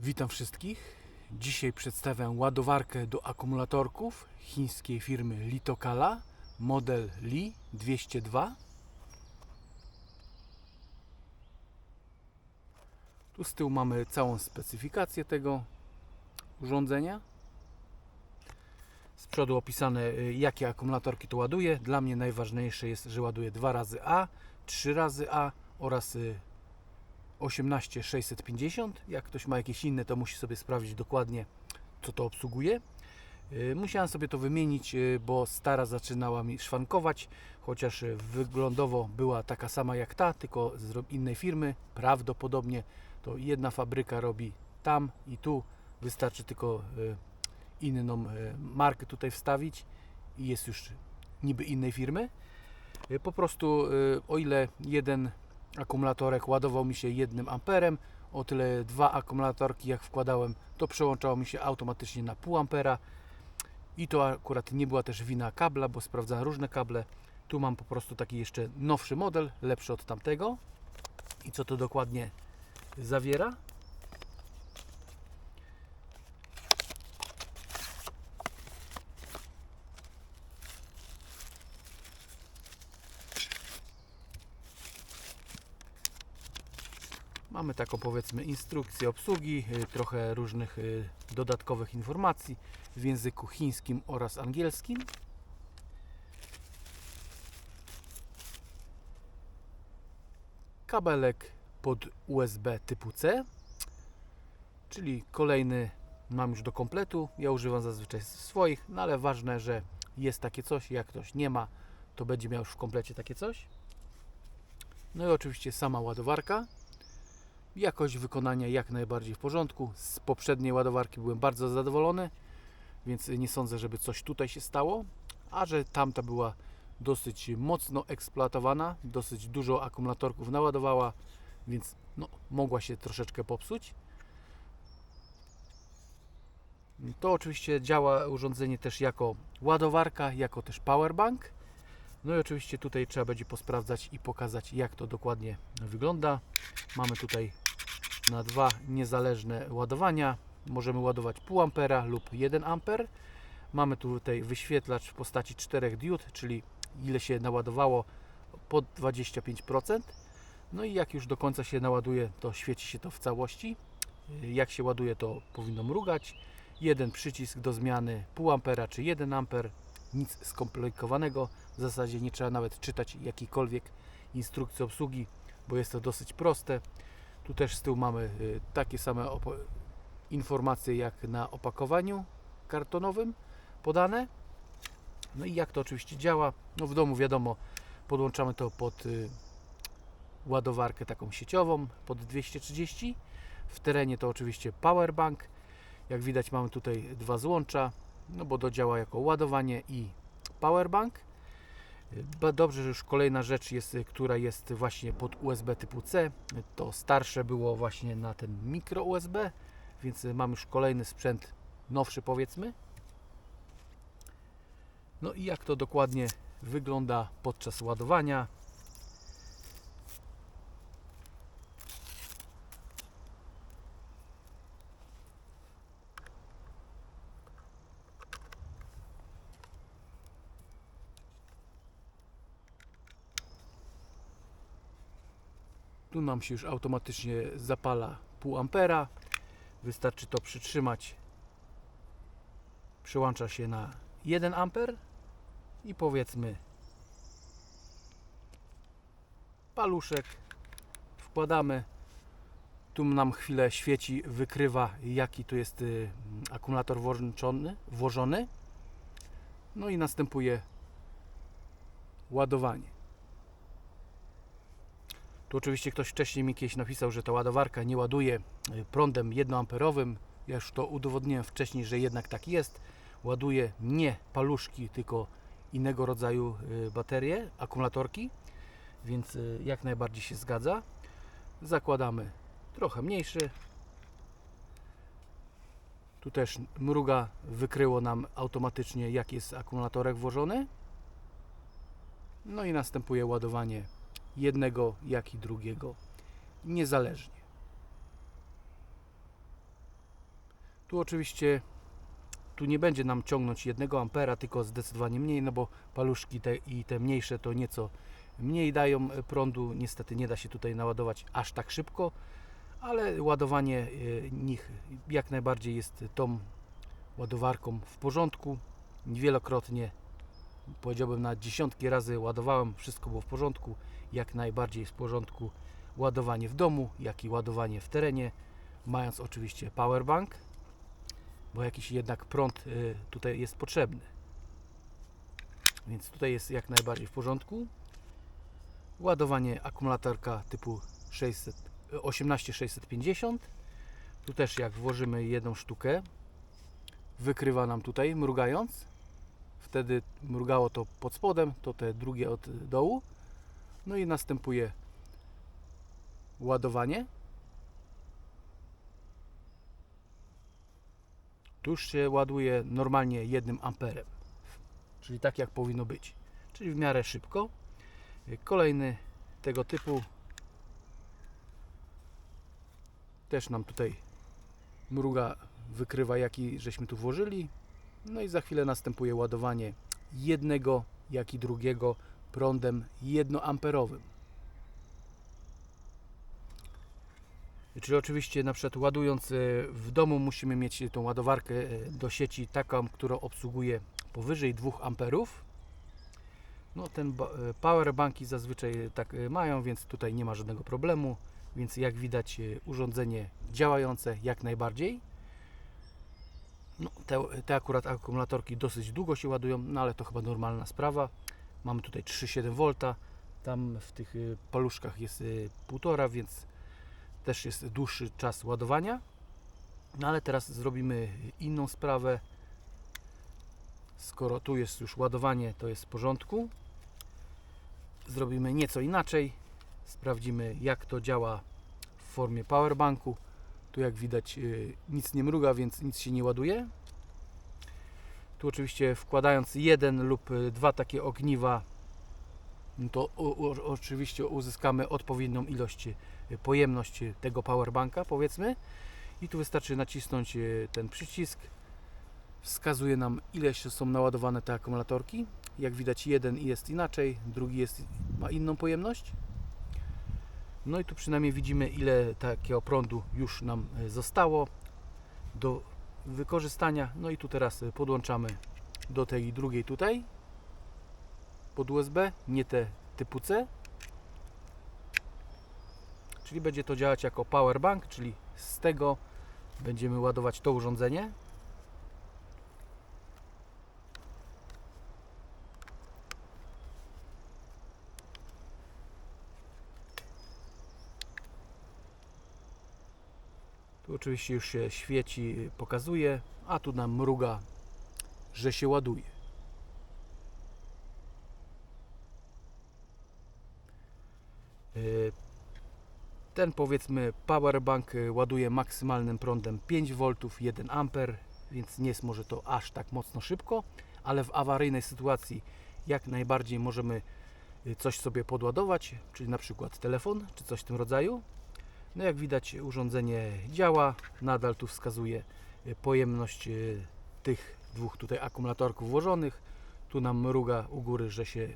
Witam wszystkich. Dzisiaj przedstawiam ładowarkę do akumulatorków chińskiej firmy Litokala, model Li 202. Tu z tyłu mamy całą specyfikację tego urządzenia. Z przodu opisane y, jakie akumulatorki to ładuje. Dla mnie najważniejsze jest, że ładuje 2 razy A, 3 razy A oraz y, 18650. Jak ktoś ma jakieś inne, to musi sobie sprawdzić dokładnie, co to obsługuje. Yy, Musiałem sobie to wymienić, yy, bo stara zaczynała mi szwankować, chociaż wyglądowo była taka sama jak ta, tylko z innej firmy. Prawdopodobnie to jedna fabryka robi tam i tu. Wystarczy tylko yy, inną markę tutaj wstawić i jest już niby innej firmy. Po prostu o ile jeden akumulatorek ładował mi się jednym amperem, o tyle dwa akumulatorki jak wkładałem, to przełączało mi się automatycznie na pół ampera i to akurat nie była też wina kabla, bo sprawdzałem różne kable. Tu mam po prostu taki jeszcze nowszy model, lepszy od tamtego. I co to dokładnie zawiera? Mamy taką powiedzmy instrukcję obsługi, y, trochę różnych y, dodatkowych informacji w języku chińskim oraz angielskim. Kabelek pod USB typu C, czyli kolejny mam już do kompletu. Ja używam zazwyczaj swoich, no ale ważne, że jest takie coś. Jak ktoś nie ma, to będzie miał już w komplecie takie coś. No i oczywiście sama ładowarka. Jakość wykonania jak najbardziej w porządku. Z poprzedniej ładowarki byłem bardzo zadowolony, więc nie sądzę, żeby coś tutaj się stało. A że tamta była dosyć mocno eksploatowana, dosyć dużo akumulatorków naładowała, więc no, mogła się troszeczkę popsuć. To oczywiście działa urządzenie też jako ładowarka, jako też powerbank. No i oczywiście tutaj trzeba będzie posprawdzać i pokazać jak to dokładnie wygląda. Mamy tutaj na dwa niezależne ładowania. Możemy ładować pół ampera lub 1 amper. Mamy tutaj wyświetlacz w postaci czterech diod, czyli ile się naładowało pod 25%. No i jak już do końca się naładuje, to świeci się to w całości. Jak się ładuje, to powinno mrugać. Jeden przycisk do zmiany pół ampera czy 1 amper. Nic skomplikowanego. W zasadzie nie trzeba nawet czytać jakiejkolwiek instrukcji obsługi, bo jest to dosyć proste. Tu też z tyłu mamy y, takie same informacje jak na opakowaniu kartonowym podane. No i jak to oczywiście działa? No w domu wiadomo, podłączamy to pod y, ładowarkę taką sieciową pod 230. W terenie to oczywiście powerbank. Jak widać mamy tutaj dwa złącza, no bo to działa jako ładowanie i powerbank. Dobrze, że już kolejna rzecz jest, która jest właśnie pod USB typu C. To starsze było właśnie na ten mikro USB, więc mam już kolejny sprzęt nowszy powiedzmy. No i jak to dokładnie wygląda podczas ładowania. Tu nam się już automatycznie zapala pół ampera. Wystarczy to przytrzymać. Przyłącza się na 1 amper i powiedzmy paluszek wkładamy. Tu nam chwilę świeci, wykrywa jaki tu jest y, akumulator włączony, włożony. No i następuje ładowanie. Tu oczywiście ktoś wcześniej mi kiedyś napisał, że ta ładowarka nie ładuje y, prądem jednoamperowym. Ja już to udowodniłem wcześniej, że jednak tak jest. Ładuje nie paluszki, tylko innego rodzaju y, baterie, akumulatorki, więc y, jak najbardziej się zgadza. Zakładamy trochę mniejszy. Tu też mruga wykryło nam automatycznie jaki jest akumulatorek włożony. No i następuje ładowanie jednego, jak i drugiego niezależnie. Tu oczywiście tu nie będzie nam ciągnąć 1 ampera, tylko zdecydowanie mniej, no bo paluszki te i te mniejsze to nieco mniej dają prądu. Niestety nie da się tutaj naładować aż tak szybko, ale ładowanie e, nich jak najbardziej jest tą ładowarką w porządku. Wielokrotnie, powiedziałbym na dziesiątki razy ładowałem, wszystko było w porządku. Jak najbardziej w porządku ładowanie w domu, jak i ładowanie w terenie, mając oczywiście powerbank, bo jakiś jednak prąd y, tutaj jest potrzebny. Więc tutaj jest jak najbardziej w porządku. Ładowanie akumulatorka typu 600, y, 18650. Tu też jak włożymy jedną sztukę, wykrywa nam tutaj mrugając. Wtedy mrugało to pod spodem, to te drugie od dołu. No i następuje ładowanie. Tu już się ładuje normalnie 1 amperem, czyli tak jak powinno być, czyli w miarę szybko. Kolejny tego typu też nam tutaj mruga wykrywa jaki żeśmy tu włożyli. No i za chwilę następuje ładowanie jednego jak i drugiego prądem jednoamperowym. Czyli oczywiście na przykład ładując e, w domu musimy mieć tą ładowarkę e, do sieci taką, która obsługuje powyżej 2 amperów. No ten e, powerbanki zazwyczaj tak mają, więc tutaj nie ma żadnego problemu. Więc jak widać urządzenie działające jak najbardziej. No, te, te akurat akumulatorki dosyć długo się ładują, no ale to chyba normalna sprawa. Mamy tutaj 3,7 V, tam w tych y, paluszkach jest y, 1,5, więc też jest dłuższy czas ładowania. No ale teraz zrobimy inną sprawę. Skoro tu jest już ładowanie, to jest w porządku. Zrobimy nieco inaczej. Sprawdzimy jak to działa w formie powerbanku. Tu jak widać y, nic nie mruga, więc nic się nie ładuje. Tu oczywiście wkładając jeden lub y, dwa takie ogniwa, no to oczywiście uzyskamy odpowiednią ilość, y, pojemność tego powerbanka powiedzmy. I tu wystarczy nacisnąć ten przycisk. Wskazuje nam ile jeszcze są naładowane te akumulatorki. Jak widać jeden jest inaczej, drugi jest, ma inną pojemność. No i tu przynajmniej widzimy ile takiego prądu już nam y, zostało do wykorzystania. No i tu teraz y, podłączamy do tej drugiej tutaj pod USB, nie te typu C. Czyli będzie to działać jako power bank, czyli z tego będziemy ładować to urządzenie. Tu oczywiście już się świeci, pokazuje, a tu nam mruga, że się ładuje. Y, Ten powiedzmy powerbank y, ładuje maksymalnym prądem 5 V 1 A, więc nie jest może to aż tak mocno szybko, ale w awaryjnej sytuacji jak najbardziej możemy y, coś sobie podładować, czyli na przykład telefon czy coś w tym rodzaju. No jak widać urządzenie działa, nadal tu wskazuje y, pojemność y, tych dwóch tutaj akumulatorków włożonych. Tu nam mruga u góry, że się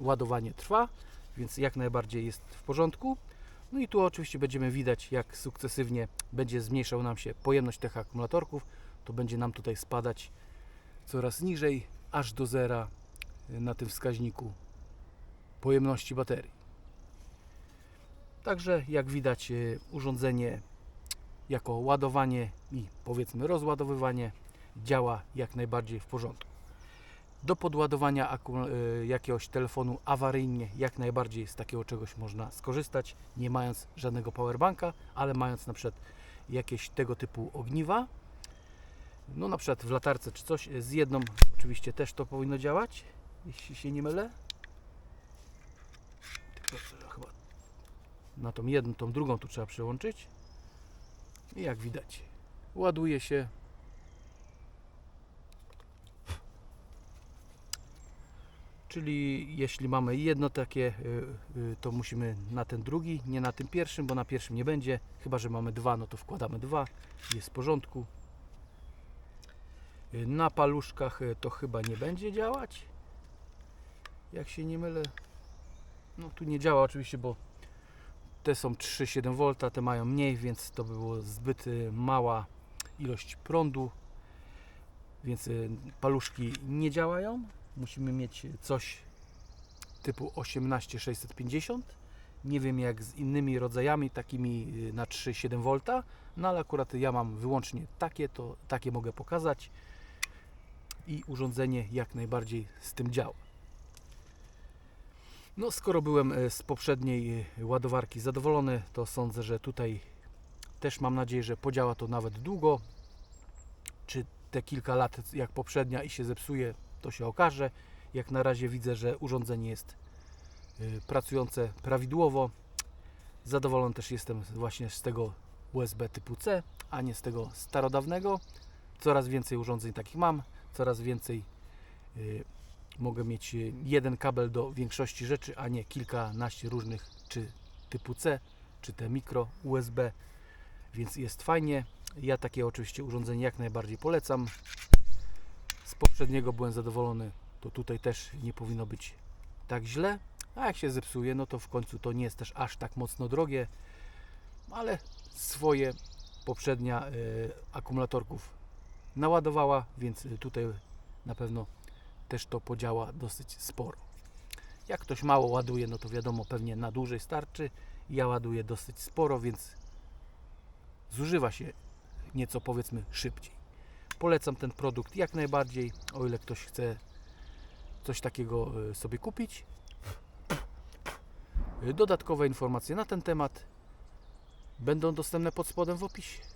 ładowanie trwa, więc jak najbardziej jest w porządku. No i tu oczywiście będziemy widać jak sukcesywnie będzie zmniejszał nam się pojemność tych akumulatorków. To będzie nam tutaj spadać coraz niżej, aż do zera y, na tym wskaźniku pojemności baterii. Także jak widać y, urządzenie jako ładowanie i powiedzmy rozładowywanie działa jak najbardziej w porządku. Do podładowania y, jakiegoś telefonu awaryjnie jak najbardziej z takiego czegoś można skorzystać, nie mając żadnego powerbanka, ale mając na przykład jakieś tego typu ogniwa. No na przykład w latarce czy coś z jedną oczywiście też to powinno działać, jeśli się nie mylę. Tylko trzeba chyba na tą jedną, tą drugą tu trzeba przełączyć. I jak widać, ładuje się. Czyli jeśli mamy jedno takie, y, y, to musimy na ten drugi, nie na tym pierwszym, bo na pierwszym nie będzie. Chyba, że mamy dwa, no to wkładamy dwa. Jest w porządku. Y, Na paluszkach to chyba nie będzie działać. Jak się nie mylę. No tu nie działa oczywiście, bo te są 3,7 V, te mają mniej, więc to by było zbyt y, mała ilość prądu. Więc y, paluszki nie działają. Musimy mieć coś typu 18650. Nie wiem jak z innymi rodzajami, takimi y, na 3,7 V, no ale akurat ja mam wyłącznie takie, to takie mogę pokazać i urządzenie jak najbardziej z tym działa. No, skoro byłem e, z poprzedniej e, ładowarki zadowolony, to sądzę, że tutaj też mam nadzieję, że podziała to nawet długo. Czy te kilka lat jak poprzednia i się zepsuje, to się okaże. Jak na razie widzę, że urządzenie jest e, pracujące prawidłowo. Zadowolony też jestem właśnie z tego USB typu C, a nie z tego starodawnego. Coraz więcej urządzeń takich mam, coraz więcej mogę mieć y, jeden kabel do większości rzeczy, a nie kilkanaście różnych, czy typu C, czy te mikro USB, więc jest fajnie. Ja takie oczywiście urządzenie jak najbardziej polecam. Z poprzedniego byłem zadowolony, to tutaj też nie powinno być tak źle. A jak się zepsuje, no to w końcu to nie jest też aż tak mocno drogie, ale swoje poprzednia y, akumulatorków naładowała, więc y, tutaj na pewno też to podziała dosyć sporo. Jak ktoś mało ładuje, no to wiadomo, pewnie na dłużej starczy. Ja ładuję dosyć sporo, więc zużywa się nieco powiedzmy szybciej. Polecam ten produkt jak najbardziej, o ile ktoś chce coś takiego y, sobie kupić. Dodatkowe informacje na ten temat będą dostępne pod spodem w opisie.